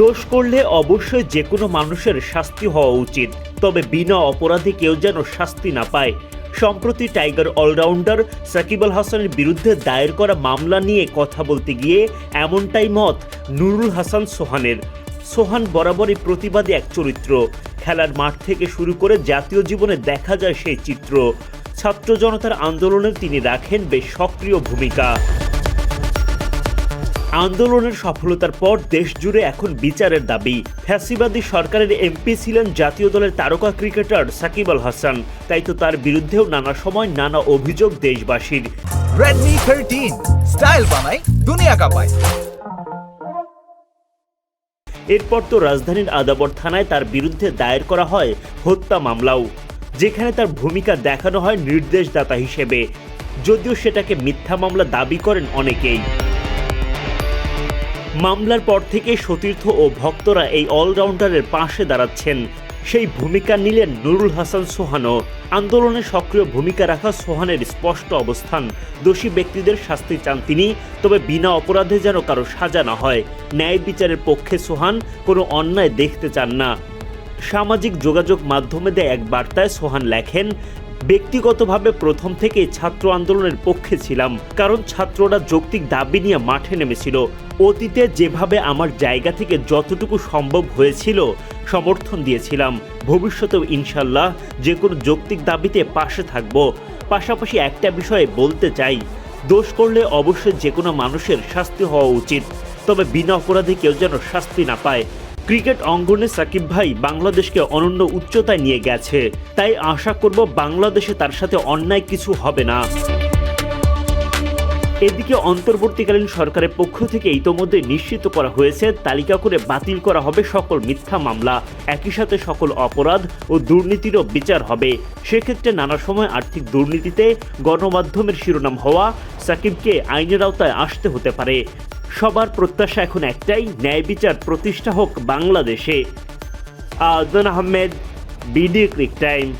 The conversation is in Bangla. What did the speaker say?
দোষ করলে অবশ্যই যে কোনো মানুষের শাস্তি হওয়া উচিত। তবে বিনা অপরাধে কেউ যেন শাস্তি না পায়। সম্প্রতি টাইগার অলরাউন্ডার সাকিব আল হাসানের বিরুদ্ধে দায়ের করা মামলা নিয়ে কথা বলতে গিয়ে এমনটাই মত নুরুল হাসান সোহানের। সোহান বরাবরই প্রতিবাদী এক চরিত্র। খেলার মাঠ থেকে শুরু করে জাতীয় জীবনে দেখা যায় সেই চিত্র। ছাত্র জনতার আন্দোলনে তিনি রাখেন বেশ সক্রিয় ভূমিকা। আন্দোলনের সফলতার পর দেশ জুড়ে এখন বিচারের দাবি। ফ্যাসিবাদী সরকারের এমপি ছিলেন জাতীয় দলের তারকা ক্রিকেটার সাকিব আল হাসান। তাই তো তার বিরুদ্ধেও নানা সময় নানা অভিযোগ দেশবাসীর। Redmi 13 স্টাইল বানাই দুনিয়া কাঁপায়। এরপর তো রাজধানীর আদাবর থানায় তার বিরুদ্ধে দায়ের করা হয় হত্যা মামলাও। যেখানে তার ভূমিকা দেখানো হয় নির্দেশদাতা হিসেবে। যদিও সেটাকে মিথ্যা মামলা দাবি করেন অনেকেই। মামলার পর থেকে সতীর্থ ও ভক্তরা এই অলরাউন্ডারের পাশে দাঁড়াচ্ছেন। সেই ভূমিকা নিলেন নুরুল হাসান সোহানও। আন্দোলনে সক্রিয় ভূমিকা রাখা সোহানের স্পষ্ট অবস্থান। দোষী ব্যক্তিদের শাস্তি চান তিনি, তবে বিনা অপরাধে যেন কারও সাজা না হয়। ন্যায় বিচারের পক্ষে সোহান কোনো অন্যায় দেখতে চান না। সামাজিক যোগাযোগ মাধ্যমে দেয় এক বার্তায় সোহান লেখেন ব্যক্তিগতভাবে প্রথম থেকেই ছাত্র আন্দোলনের পক্ষে ছিলাম, কারণ ছাত্ররা যৌক্তিক দাবি নিয়ে মাঠে নেমেছিল। অতীতে যেভাবে আমার জায়গা থেকে যতটুকু সম্ভব হয়েছিল, সমর্থন দিয়েছিলাম। ভবিষ্যতেও ইনশাল্লাহ যে কোনো যৌক্তিক দাবিতে পাশে থাকব। পাশাপাশি একটা বিষয়ে বলতে চাই, দোষ করলে অবশ্যই যে কোনো মানুষের শাস্তি হওয়া উচিত, তবে বিনা অপরাধে কেউ যেন শাস্তি না পায়। ক্রিকেট অঙ্গনে সাকিব ভাই বাংলাদেশকে অনন্য উচ্চতায় নিয়ে গেছে। তাই আশা করব বাংলাদেশে তার সাথে অন্যায় কিছু হবে না। এদিকে অন্তর্বর্তীকালীন সরকারের পক্ষ থেকে ইতোমধ্যে নিশ্চিত করা হয়েছে, তালিকা করে বাতিল করা হবে সকল মিথ্যা মামলা। একই সাথে সকল অপরাধ ও দুর্নীতিরও বিচার হবে। সেক্ষেত্রে নানা সময় আর্থিক দুর্নীতিতে গণমাধ্যমের শিরোনাম হওয়া সাকিবকে আইনের আওতায় আসতে হতে পারে। সবার প্রত্যাশা এখন একটাই ন্যায় বিচার প্রতিষ্ঠা হোক বাংলাদেশে। Adon Ahmed BD crick time.